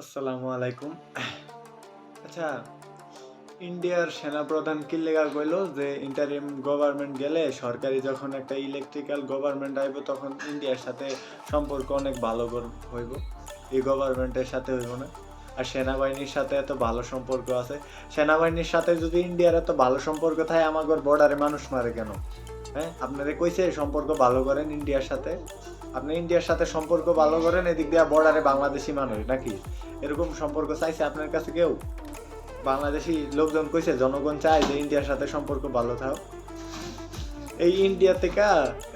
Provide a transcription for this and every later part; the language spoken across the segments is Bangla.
আসসালামু আলাইকুম। আচ্ছা ইন্ডিয়ার সেনাপ্রধান কি লেগা কইল যে ইন্টারিম গভর্নমেন্ট গেলে সরকারি যখন একটা ইলেকট্রিক্যাল গভর্নমেন্ট আইব তখন ইন্ডিয়ার সাথে সম্পর্ক অনেক ভালো হইব। এই গভর্নমেন্টের সাথে হইব না। আর সেনাবাহিনীর সাথে এত ভালো সম্পর্ক আছে। সেনাবাহিনীর সাথে যদি ইন্ডিয়ার এত ভালো সম্পর্ক থাকে আমাদের বর্ডারে মানুষ মারে কেন? হ্যাঁ আপনারা কইছে সম্পর্ক ভালো করেন ইন্ডিয়ার সাথে। আপনি ইন্ডিয়ার সাথে সম্পর্ক ভালো করেন, এদিক দিয়ে বর্ডারে বাংলাদেশি মানুষ নাকি? এরকম সম্পর্ক চাইছে আপনার কাছে কেউ? বাংলাদেশি লোকজন কইছে, জনগণ চায় যে ইন্ডিয়ার সাথে সম্পর্ক ভালো থাক। এই ইন্ডিয়া থেকে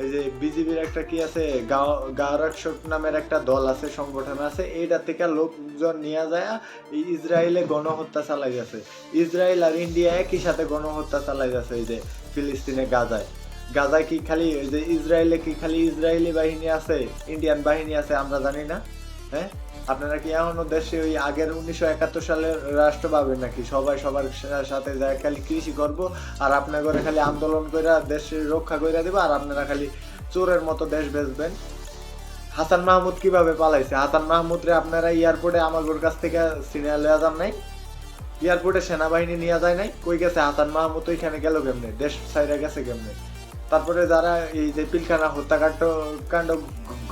এই যে বিজেপির একটা কি আছে গাওরক্ষক নামের একটা দল আছে, সংগঠন আছে এইটা থেকে লোকজন নিয়ে যায়, এই ইসরায়েলে গণহত্যা চালাই যাচ্ছে ইসরায়েল আর ইন্ডিয়া একই সাথে গণহত্যা চালাই যাচ্ছে এই যে ফিলিস্তিনে, গাজায়। গাজায় কি খালি ওই যে ইসরায়েলে কি খালি ইসরায়েলি বাহিনী আছে? ইন্ডিয়ান বাহিনী আছে, আমরা জানি না হ্যাঁ? আপনারা কি এখনও দেশে ওই আগের উনিশশো একাত্তর সালের রাষ্ট্র পাবেন নাকি? সবাই সবার সাথে যায় খালি কৃষি করব আর আপনার ঘরে খালি আন্দোলন করে দেশের রক্ষা করে দিবে আর আপনারা খালি চোরের মতো দেশ বেচবেন। হাসান মাহমুদ কীভাবে পালাইছে? হাসান মাহমুদ রে আপনারা এয়ারপোর্টে আমাদের কাছ থেকে সিনিয়র লেয়া যান নাই? এয়ারপোর্টে সেনাবাহিনী নিয়ে যায় নাই? কই গেছে হাসান মাহমুদ? ওইখানে গেল কেমনে? দেশ সাইরা গেছে কেমনে? তারপরে যারা এই যে পিলখানা হত্যাকাণ্ড কাণ্ড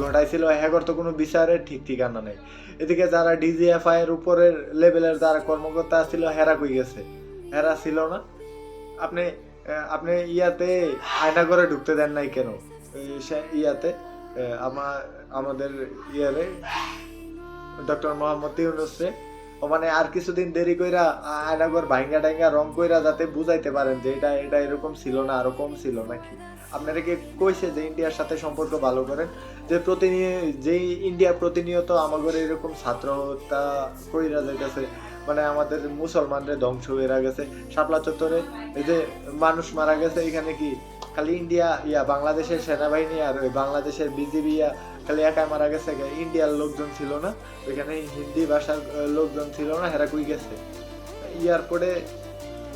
ঘটাইছিল হ্যাগর তো কোনো বিচারের ঠিক ঠিকানা নেই। এদিকে যারা ডিজিএফআই এর উপরের লেভেলের যারা কর্মকর্তা ছিল হেরা কই গেছে? হেরা ছিল না। আপনি আপনি ইয়াতে আয়না করে ঢুকতে দেন নাই কেন? ইয়াতে আমার আমাদের ইয়ারে, ডক্টর মোহাম্মদ ইউনুসরে ও মানে আর কিছুদিন দেরি কইরা আয়নাগর ভাঙ্গা টাঙ্গা রং কইরা যাতে বুঝাইতে পারেন যে এটা এটা এরকম ছিল না, আরও কম ছিল নাকি? আপনারা কি কইছে যে ইন্ডিয়ার সাথে সম্পর্ক ভালো করেন? যে প্রতিনিয়ত যে ইন্ডিয়া প্রতিনিয়ত আমাদের এরকম ছাত্র হত্যা কইরা যাইতেছে মানে আমাদের মুসলমানদের ধ্বংস হয়ে গেছে, শাপলা চত্বরে এই যে মানুষ মারা গেছে, এখানে কি খালি ইন্ডিয়া ইয়া, বাংলাদেশের সেনাবাহিনী আর ওই বাংলাদেশের বিজিবি, ইয়া, খালি একাই মারা গেছে। ইন্ডিয়ার লোকজন ছিল না। ওইখানে হিন্দি ভাষার লোকজন ছিল না, হেরা কই গেছে। এয়ারপোর্টে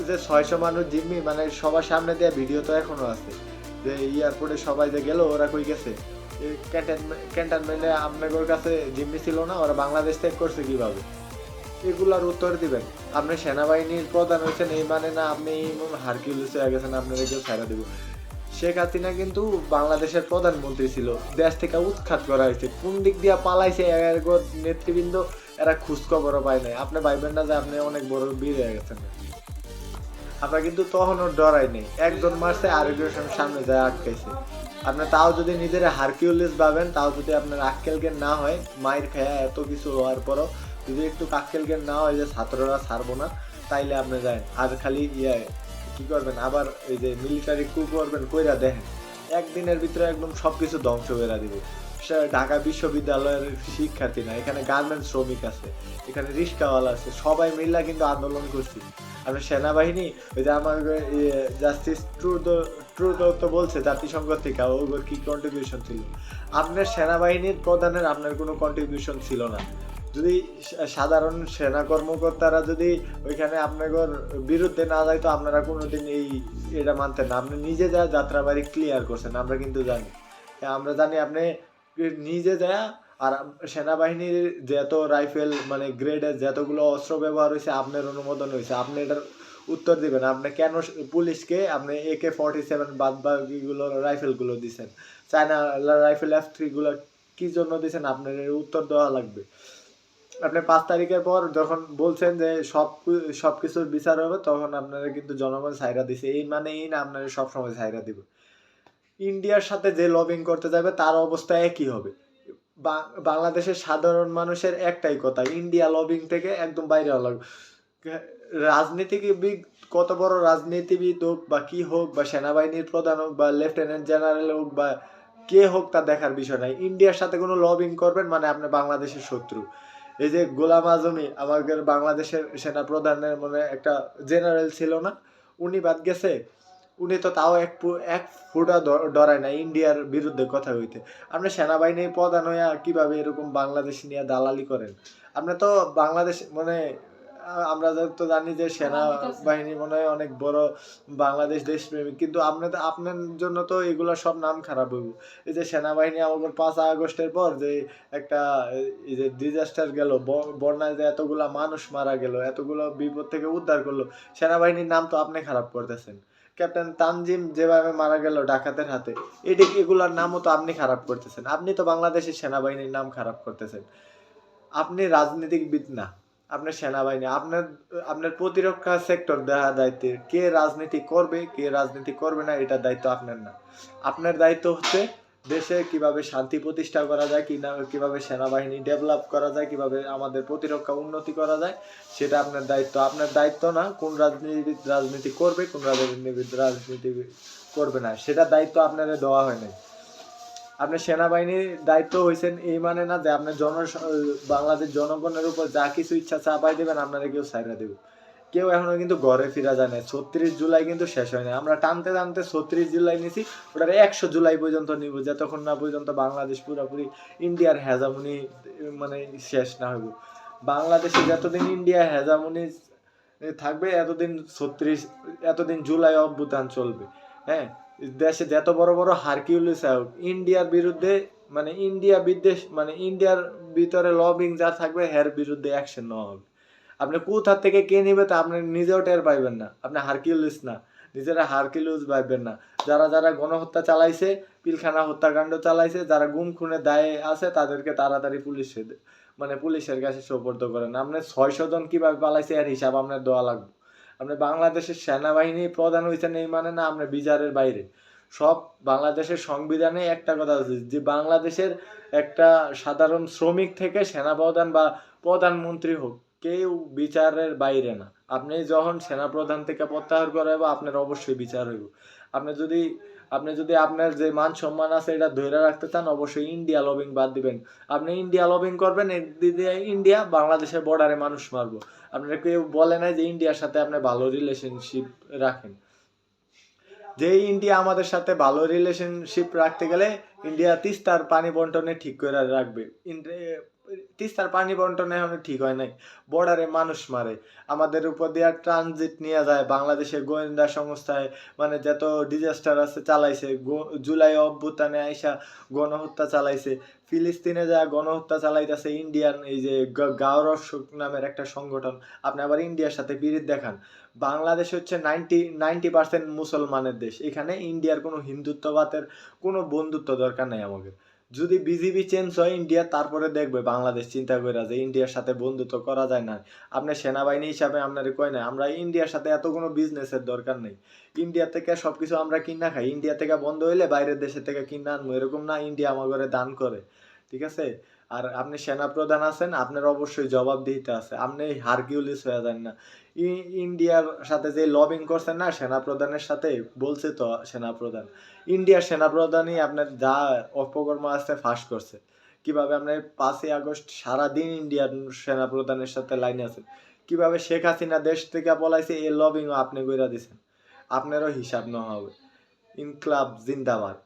যে ছয়শো মানুষ জিম্মি মানে সবার সামনে দেওয়া ভিডিও তো এখনও আছে। যে এয়ারপোর্টে সবাই যে গেল, ওরা কই গেছে? ক্যান্টনমেন্টে আপনাদের কাছে জিম্মি ছিল না, ওরা বাংলাদেশ ত্যাগ করছে কীভাবে? এগুলার উত্তর দিবেন। আপনি সেনাবাহিনীর প্রধান হয়েছেন, এই মানে না আপনি হারকিউলিস গেছেন আপনাদের কেউ ছাড়া দিব। শেখ হাসিনা কিন্তু বাংলাদেশের প্রধানমন্ত্রী ছিল। দেশ থেকে উৎখাত করা হয়েছে। কোন দিক দিয়ে পালাইছে নেতৃবৃন্দ, এরা খোঁজ খবরও পায় নাই। আপনি ভাইবেন না যে আপনি অনেক বড় বীর হয়ে গেছেন। আপনার কিন্তু তখনও ডরাই নেই। একজন মারছে, আরেকজন সামনে যায় আটকাইছে। আপনি তাও যদি নিজের হারকিউলিস ভাবেন, তাও যদি আপনার আক্কেল জ্ঞান না হয় মায়ের খায়া এত কিছু হওয়ার পরও যদি একটু আক্কেল জ্ঞান না হয় যে ছাত্ররা ছাড়বো না, তাইলে আপনি যান আর খালি ইয়ে কি করবেন? আবার এই যে মিলিটারি কু করবেন, কইরা দেখেন, একদিনের ভিতরে একদম সবকিছু ধ্বংস করে দিবে। ঢাকা বিশ্ববিদ্যালয়ের শিক্ষার্থী না, এখানে গার্মেন্টস শ্রমিক আছে, এখানে রিক্সাওয়ালা আছে, সবাই মিল্লা কিন্তু আন্দোলন করছি। আর সেনাবাহিনী, ওই যে আমার জাস্টিস ট্রুডো ট্রুডো তো বলছে জাতিসংঘ থেকে ওগুলোর কি কন্ট্রিবিউশন ছিল? আপনার সেনাবাহিনীর প্রধানের আপনার কোনো কন্ট্রিবিউশন ছিল না। যদি সাধারণ সেনা কর্মকর্তারা যদি ওইখানে আপনাদের বিরুদ্ধে না যায়, তো আপনারা কোনোদিন এই এটা মানতেন না। আপনি নিজে যা যাত্রাবাড়ি ক্লিয়ার করছেন, আমরা কিন্তু জানি। আমরা জানি আপনি নিজে যা আর সেনাবাহিনীর যত রাইফেল মানে গ্রেডের যতগুলো অস্ত্র ব্যবহার হয়েছে আপনার অনুমোদন হয়েছে। আপনি এটার উত্তর দিবেন। আপনি কেন পুলিশকে আপনি এ কে ফর্টি সেভেন বাদ বাকিগুলো রাইফেলগুলো দিছেন? চায়না রাইফেল এফ থ্রিগুলো কি জন্য দিছেন? আপনার উত্তর দেওয়া লাগবে। আপনি পাঁচ তারিখের পর যখন বলছেন যে সব সব কিছুর বিচার হবে, তখন আপনারা কিন্তু জনগণ সাইরা দিছে। এই মানে এই না আপনারা সবসময় সাইরা দিবে। ইন্ডিয়ার সাথে যে লবিং করতে যাবে, তার অবস্থা একই হবে। বাংলাদেশের সাধারণ মানুষের একটাই কথা, ইন্ডিয়া লবিং থেকে একদম বাইরে লাগবে। রাজনীতিবিদ, কত বড় রাজনীতিবিদ হোক বা কি হোক, বা সেনাবাহিনীর প্রধান হোক, বা লেফটেন্যান্ট জেনারেল হোক, বা কে হোক তা দেখার বিষয় নাই। ইন্ডিয়ার সাথে কোনো লবিং করবেন মানে আপনি বাংলাদেশের শত্রু। এই যে গোলাম আজমি, আমাদের বাংলাদেশের সেনা প্রধানের মনে একটা জেনারেল ছিল না? উনি বাদ গেছে। উনি তো তাও এক এক ফুটা ডরায় না ইন্ডিয়ার বিরুদ্ধে কথা হইতে আপনি সেনাবাহিনীর প্রধান হইয়া কীভাবে এরকম বাংলাদেশ নিয়ে দালালি করেন? আপনি তো বাংলাদেশ মানে আমরা তো জানি যে সেনা বাহিনী মনে হয় অনেক বড় বাংলাদেশ দেশপ্রেমিক। কিন্তু আপনাদের আপনার জন্য তো এগুলো সব নাম খারাপ হইব। এই যে সেনাবাহিনী আমাদের পাঁচ আগস্টের পর যে একটা এই যে ডিজাস্টার গেল বন্যায় যে এতগুলা মানুষ মারা গেল এতগুলো বিপদ থেকে উদ্ধার করল সেনাবাহিনীর নাম তো আপনি খারাপ করতেছেন। ক্যাপ্টেন তানজিম যেভাবে মারা গেল ডাকাতের হাতে এটি এগুলার নামও তো আপনি খারাপ করতেছেন? আপনি তো বাংলাদেশের সেনাবাহিনীর নাম খারাপ করতেছেন। আপনি রাজনীতিবিদ না। আপনার সেনাবাহিনী, আপনার আপনার প্রতিরক্ষা সেক্টর দেওয়া দায়িত্বে। কে রাজনীতি করবে, কে রাজনীতি করবে না, এটা দায়িত্ব আপনার না। আপনার দায়িত্ব হচ্ছে দেশে কীভাবে শান্তি প্রতিষ্ঠা করা যায় কি না কীভাবে সেনাবাহিনী ডেভেলপ করা যায়, কীভাবে আমাদের প্রতিরক্ষা উন্নতি করা যায়, সেটা আপনার দায়িত্ব। আপনার দায়িত্ব না কোন রাজনীতিবিদ রাজনীতি করবে, কোন রাজনীতিবিদ রাজনীতি করবে না। সেটা দায়িত্ব আপনাদের দেওয়া হয় নাই। আপনি সেনাবাহিনীর দায়িত্ব হয়েছেন এই মানে না যে আপনার জন বাংলাদেশ জনগণের উপর যা কিছু ইচ্ছা চাপাই দেবেন, আপনারা কেউ সাইরা দেবে। কেউ এখনও কিন্তু ঘরে ফিরা যায় না ছত্রিশ জুলাই কিন্তু শেষ হয় না আমরা টানতে টানতে ছত্রিশ জুলাই নিছি, ওটার একশো জুলাই পর্যন্ত নিব, যতক্ষণ না পর্যন্ত বাংলাদেশ পুরোপুরি ইন্ডিয়ার হেজামনি মানে শেষ না হইব। বাংলাদেশে যতদিন ইন্ডিয়া হেজামনি থাকবে, এতদিন ছত্রিশ, এতদিন জুলাই অভ্যুত্থান চলবে। হ্যাঁ? দেশে যত বড় বড় হারকিউলিস হোক, ইন্ডিয়ার বিরুদ্ধে মানে ইন্ডিয়া বিদ্বেষ মানে ইন্ডিয়ার ভিতরে লবিং যা থাকবে, হের বিরুদ্ধে অ্যাকশন নেওয়া হবে। আপনি কোথা থেকে কে নিবে তা আপনি নিজেও টের পাইবেন না। আপনি হারকিউলিস না। নিজেরা হারকিউলিস পাইবেন না। যারা যারা গণহত্যা চালাইছে, পিলখানা হত্যাকাণ্ড চালাইছে, যারা গুম খুনে দায়ে আছে, তাদেরকে তাড়াতাড়ি পুলিশে মানে পুলিশের কাছে সোপর্দ করেন। আপনি ছয়শো জন কীভাবে পালাইছে, এর হিসাব আপনার দেওয়া লাগবে। আপনি বাংলাদেশের সেনাবাহিনী প্রধান হয়েছেন এই মানে না আপনি বিচারের বাইরে। সব বাংলাদেশের সংবিধানে একটা কথা আছে যে, বাংলাদেশের একটা সাধারণ শ্রমিক থেকে সেনাপ্রধান বা প্রধানমন্ত্রী হোক, কেউ বিচারের বাইরে না। আপনি যখন সেনাপ্রধান থেকে প্রত্যাহার করাবো আপনার অবশ্যই বিচার হইব। আপনি যদি আপনি যদি আপনার যে মান সম্মান আছে এটা ধরে রাখতে চান, অবশ্যই ইন্ডিয়া লবিং বাদ দিবেন। আপনি ইন্ডিয়া লবিং করবেন ইন্ডিয়া বাংলাদেশের বর্ডারে মানুষ মারবো। আপনারা কেউ বলে না যে ইন্ডিয়ার সাথে আপনি ভালো রিলেশনশিপ রাখেন। যে ইন্ডিয়া আমাদের সাথে ভালো রিলেশনশিপ রাখতে গেলে ইন্ডিয়া তিস্তার পানি বন্টনে ঠিক করে রাখবে। তিস্তার পানি বন্টনে এখন ঠিক হয় নাই। বর্ডারে মানুষ মারে। আমাদের উপর দিয়ে ট্রানজিট নিয়ে যায়। বাংলাদেশে গোয়েন্দা সংস্থায় মানে যত ডিজাস্টার আছে চালাইছে জুলাই অভ্যুত্থানে আইসা গণহত্যা চালাইছে। ফিলিস্তিনে যা গণহত্যা চালাইতেছে ইন্ডিয়ান এই যে গাওরব নামের একটা সংগঠন। আপনি আবার ইন্ডিয়ার সাথে বিরিদ দেখান। বাংলাদেশ হচ্ছে নাইনটি নাইনটি পার্সেন্ট মুসলমানের দেশ। এখানে ইন্ডিয়ার কোনো হিন্দুত্ববাদের কোনো বন্ধুত্ব দরকার নেই আমাদের। যদি বিজিবি চেঞ্জ হয় ইন্ডিয়া তারপরে দেখবে বাংলাদেশ চিন্তা করে যে ইন্ডিয়ার সাথে বন্ধুত্ব করা যায় না। আপনার সেনাবাহিনী হিসাবে আপনার কয় না আমরা ইন্ডিয়ার সাথে এত কোনো বিজনেসের দরকার নেই। ইন্ডিয়া থেকে সবকিছু আমরা কিনা খাই। ইন্ডিয়া থেকে বন্ধ হইলে বাইরের দেশের থেকে কিনা আনব, এরকম না ইন্ডিয়া আমার দান করে, ঠিক আছে? আর আপনি সেনা প্রধান আছেন, আপনার অবশ্যই জবাব দিতে আছে। আপনি হারকিউলিস হয়ে যান না। ইন্ডিয়ার সাথে যে লবিং করছেন না সেনা প্রধানের সাথে বলছে তো সেনা প্রধান ইন্ডিয়ার সেনা প্রধানই আপনার যা অপকর্ম আছে ফাঁস করছে। কীভাবে আপনার পাঁচই আগস্ট সারাদিন ইন্ডিয়ার সেনা প্রধানের সাথে লাইনে আছেন? কীভাবে শেখ হাসিনা দেশ থেকে পলাইছে, এই লবিংও আপনি কইরা দিছেন? আপনারও হিসাব নেওয়া হবে। ইনকলাব জিন্দাবাদ।